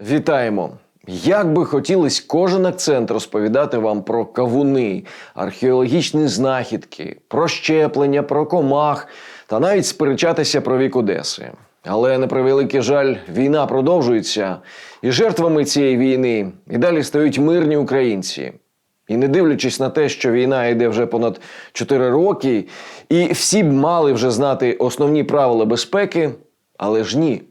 Вітаємо! Як би хотілось кожен акцент розповідати вам про кавуни, археологічні знахідки, про щеплення, про комах та навіть сперечатися про вік Одеси. Але на превеликий жаль, війна продовжується, і жертвами цієї війни і далі стають мирні українці. І не дивлячись на те, що війна йде вже понад 4 роки, і всі б мали вже знати основні правила безпеки, але ж ні.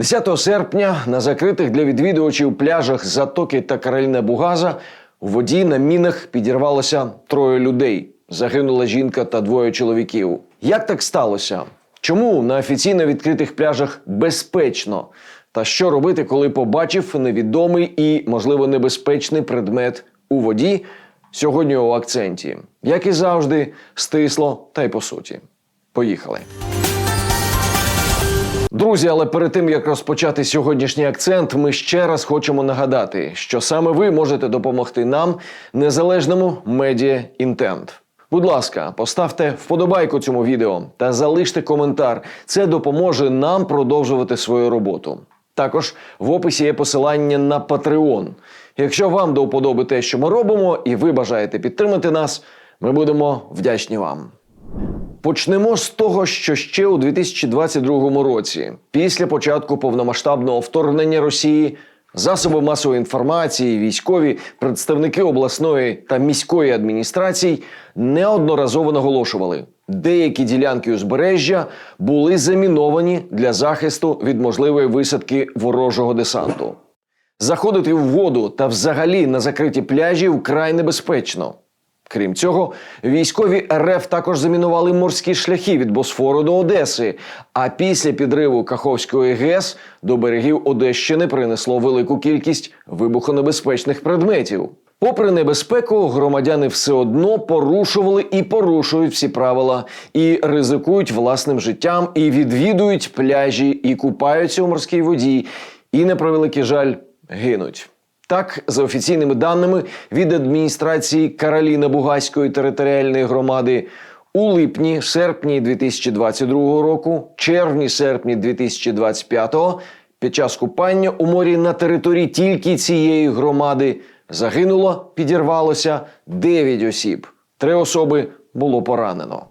10 серпня на закритих для відвідувачів пляжах Затоки та Кароліна Бугаза у воді на мінах підірвалося троє людей. Загинула жінка та двоє чоловіків. Як так сталося? Чому на офіційно відкритих пляжах безпечно? Та що робити, коли побачив невідомий і, можливо, небезпечний предмет у воді? Сьогодні у акценті. Як і завжди, стисло та й по суті. Поїхали. Друзі, але перед тим як розпочати сьогоднішній акцент, ми ще раз хочемо нагадати, що саме ви можете допомогти нам, незалежному медіа інтент. Будь ласка, поставте вподобайку цьому відео та залиште коментар. Це допоможе нам продовжувати свою роботу. Також в описі є посилання на Patreon. Якщо вам до вподоби те, що ми робимо, і ви бажаєте підтримати нас, ми будемо вдячні вам. Почнемо з того, що ще у 2022 році, після початку повномасштабного вторгнення Росії, засоби масової інформації, військові, представники обласної та міської адміністрацій неодноразово наголошували, деякі ділянки узбережжя були заміновані для захисту від можливої висадки ворожого десанту. Заходити в воду та взагалі на закриті пляжі вкрай небезпечно. Крім цього, військові РФ також замінували морські шляхи від Босфору до Одеси. А після підриву Каховської ГЕС до берегів Одещини принесло велику кількість вибухонебезпечних предметів. Попри небезпеку, громадяни все одно порушували і порушують всі правила, і ризикують власним життям, і відвідують пляжі, і купаються у морській воді, і на превеликий жаль гинуть. Так, за офіційними даними від адміністрації Кароліна Бугаської територіальної громади, у липні, серпні 2022 року, червні, серпні 2025 під час купання у морі на території тільки цієї громади загинуло, підірвалося 9 осіб. Три особи було поранено.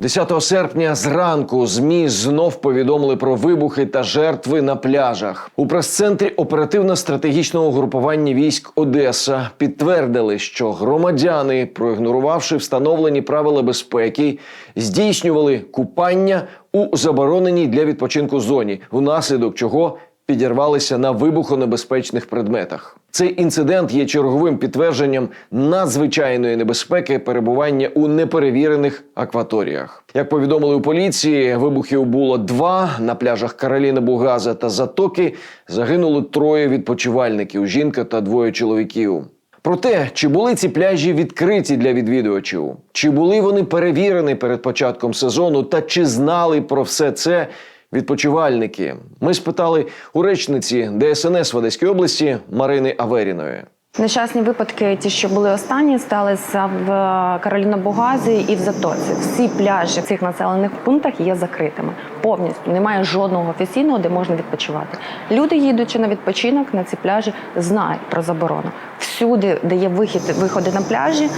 10 серпня зранку ЗМІ знов повідомили про вибухи та жертви на пляжах. У прес-центрі оперативно-стратегічного групування військ Одеса підтвердили, що громадяни, проігнорувавши встановлені правила безпеки, здійснювали купання у забороненій для відпочинку зоні, внаслідок чого підірвалися на вибухонебезпечних предметах. Цей інцидент є черговим підтвердженням надзвичайної небезпеки перебування у неперевірених акваторіях. Як повідомили у поліції, вибухів було два на пляжах Кароліна Бугаза та Затоки. Загинули троє відпочивальників: жінка та двоє чоловіків. Про те, чи були ці пляжі відкриті для відвідувачів, чи були вони перевірені перед початком сезону, та чи знали про все це відпочивальники. Ми спитали у речниці ДСНС в Одеській області Марини Аверіної. Нещасні випадки, ті, що були останні, сталися в Кароліно-Бугазі і в Затоці. Всі пляжі в цих населених пунктах є закритими. Повністю немає жодного офіційного, де можна відпочивати. Люди, їдучи на відпочинок на ці пляжі, знають про заборону. Всюди, де є вихід, виходи на пляжі,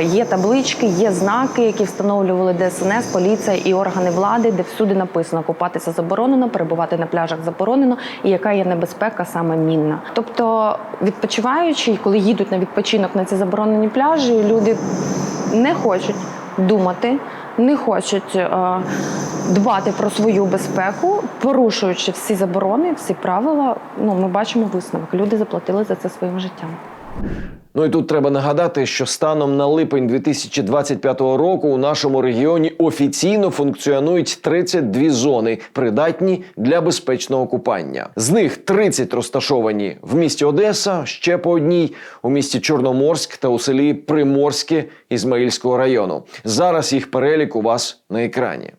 є таблички, є знаки, які встановлювали ДСНС, поліція і органи влади, де всюди написано купатися заборонено, перебувати на пляжах заборонено, і яка є небезпека саме мінна. Тобто, відпочиваючи, коли їдуть на відпочинок на ці заборонені пляжі, люди не хочуть думати, не хочуть е, дбати про свою безпеку, порушуючи всі заборони, всі правила. Ну, ми бачимо висновок. Люди заплатили за це своїм життям. Ну і тут треба нагадати, що станом на липень 2025 року у нашому регіоні офіційно функціонують 32 зони, придатні для безпечного купання. З них 30 розташовані в місті Одеса, ще по одній у місті Чорноморськ та у селі Приморське Ізмаїльського району. Зараз їх перелік у вас на екрані.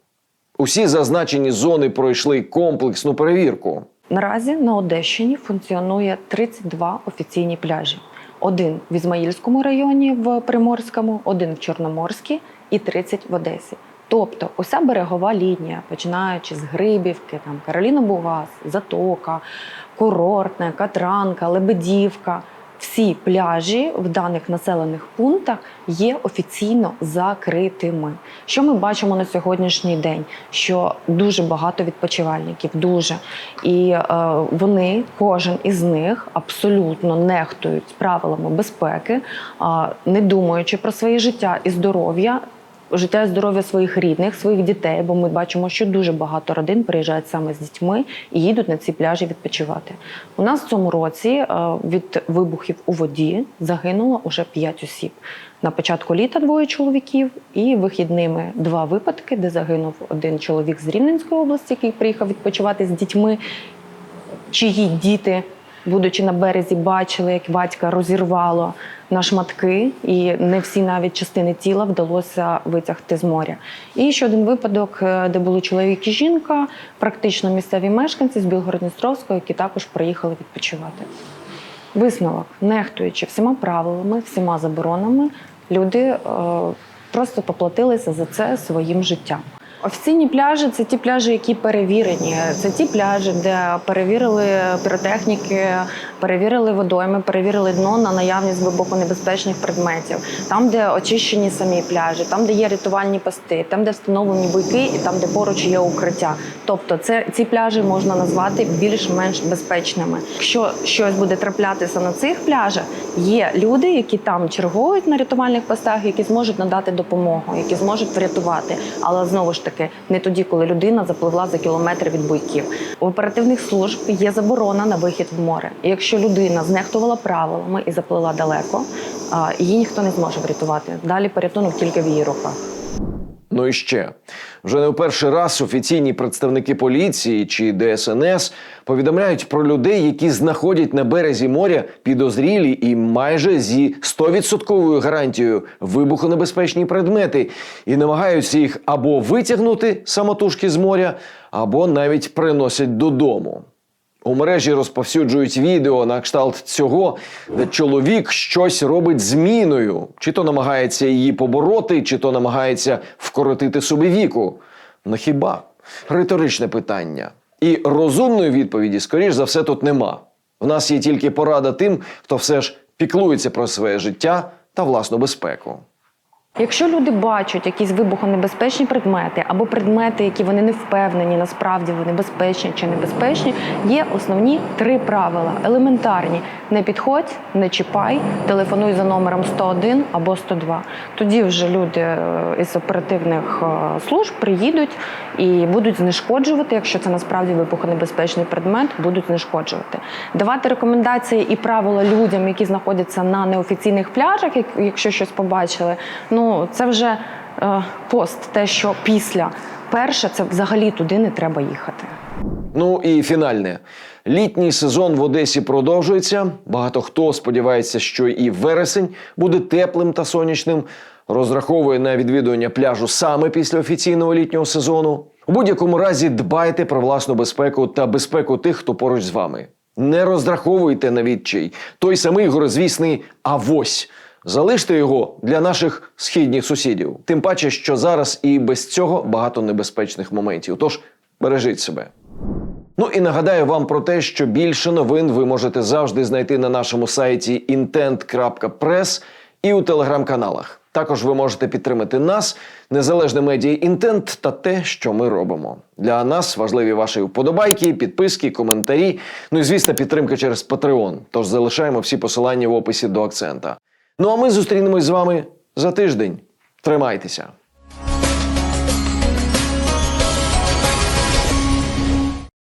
Усі зазначені зони пройшли комплексну перевірку. Наразі на Одещині функціонує 32 офіційні пляжі. Один в Ізмаїльському районі в Приморському, один в Чорноморській і 30 в Одесі. Тобто, уся берегова лінія, починаючи з Грибівки, там Кароліна Бугас, Затока, Курортне, Катранка, Лебедівка. Всі пляжі в даних населених пунктах є офіційно закритими. Що ми бачимо на сьогоднішній день? Що дуже багато відпочивальників, дуже і е, вони, кожен із них абсолютно нехтують правилами безпеки, е, не думаючи про своє життя і здоров'я. Життя і здоров'я своїх рідних, своїх дітей, бо ми бачимо, що дуже багато родин приїжджають саме з дітьми і їдуть на ці пляжі відпочивати. У нас в цьому році е, від вибухів у воді загинуло уже 5 осіб. На початку літа двоє чоловіків, і вихідними два випадки, де загинув один чоловік з Рівненської області, який приїхав відпочивати з дітьми, чиї діти, будучи на березі, бачили, як батька розірвало на шматки, і не всі навіть частини тіла вдалося витягти з моря. І ще один випадок, е, де були чоловік і жінка, практично місцеві мешканці з Білгородністровського, які також приїхали відпочивати. Висновок, нехтуючи всіма правилами, всіма заборонами, люди е, просто поплатилися за це своїм життям. Офіційні пляжі це ті пляжі, які перевірені. Це ті пляжі, де перевірили піротехніки, перевірили водойми, перевірили дно на наявність вибухонебезпечних предметів. Там, де очищені самі пляжі, там, де є рятувальні пости, там, де встановлені буйки, і там, де поруч є укриття. Тобто, це ці пляжі можна назвати більш-менш безпечними. Якщо щось буде траплятися на цих пляжах, є люди, які там чергують на рятувальних постах, які зможуть надати допомогу, які зможуть врятувати. Але знову ж таки, не тоді, коли людина запливла за кілометр від буйків. У оперативних служб є заборона на вихід в море. І якщо людина знехтувала правилами і заплила далеко, її ніхто не зможе врятувати. Далі порятунок тільки в її руках. Ну і ще вже не в перший раз офіційні представники поліції чи ДСНС повідомляють про людей, які знаходять на березі моря підозрілі і майже зі 100% гарантією вибухонебезпечні предмети, і намагаються їх або витягнути самотужки з моря, або навіть приносять додому. У мережі розповсюджують відео на кшталт цього, де чоловік щось робить з міною, чи то намагається її побороти, чи то намагається вкоротити собі віку. Ну хіба? Риторичне питання. І розумної відповіді, скоріш за все, тут нема. В нас є тільки порада тим, хто все ж піклується про своє життя та власну безпеку. Якщо люди бачать якісь вибухонебезпечні предмети або предмети, які вони не впевнені, насправді вони безпечні чи небезпечні, є основні три правила: елементарні: не підходь, не чіпай, телефонуй за номером 101 або 102. Тоді вже люди е, із оперативних е, служб приїдуть і будуть знешкоджувати, якщо це насправді вибухонебезпечний предмет, будуть знешкоджувати. Давати рекомендації і правила людям, які знаходяться на неофіційних пляжах, якщо щось побачили. Ну це вже е, пост, те, що після. Перше, це взагалі туди не треба їхати. Ну і фінальне. Літній сезон в Одесі продовжується. Багато хто сподівається, що і вересень буде теплим та сонячним. Розраховує на відвідування пляжу саме після офіційного літнього сезону. У будь-якому разі дбайте про власну безпеку та безпеку тих, хто поруч з вами. Не розраховуйте на відчай. Той самий горозвісний авось. Залиште його для наших східних сусідів. Тим паче, що зараз і без цього багато небезпечних моментів. Тож бережіть себе. Ну і нагадаю вам про те, що більше новин ви можете завжди знайти на нашому сайті intent.press і у телеграм-каналах. Також ви можете підтримати нас, незалежне медіа інтент та те, що ми робимо. Для нас важливі ваші вподобайки, підписки, коментарі. Ну і звісно, підтримка через Patreon. Тож залишаємо всі посилання в описі до акцента. Ну а ми зустрінемось з вами за тиждень. Тримайтеся!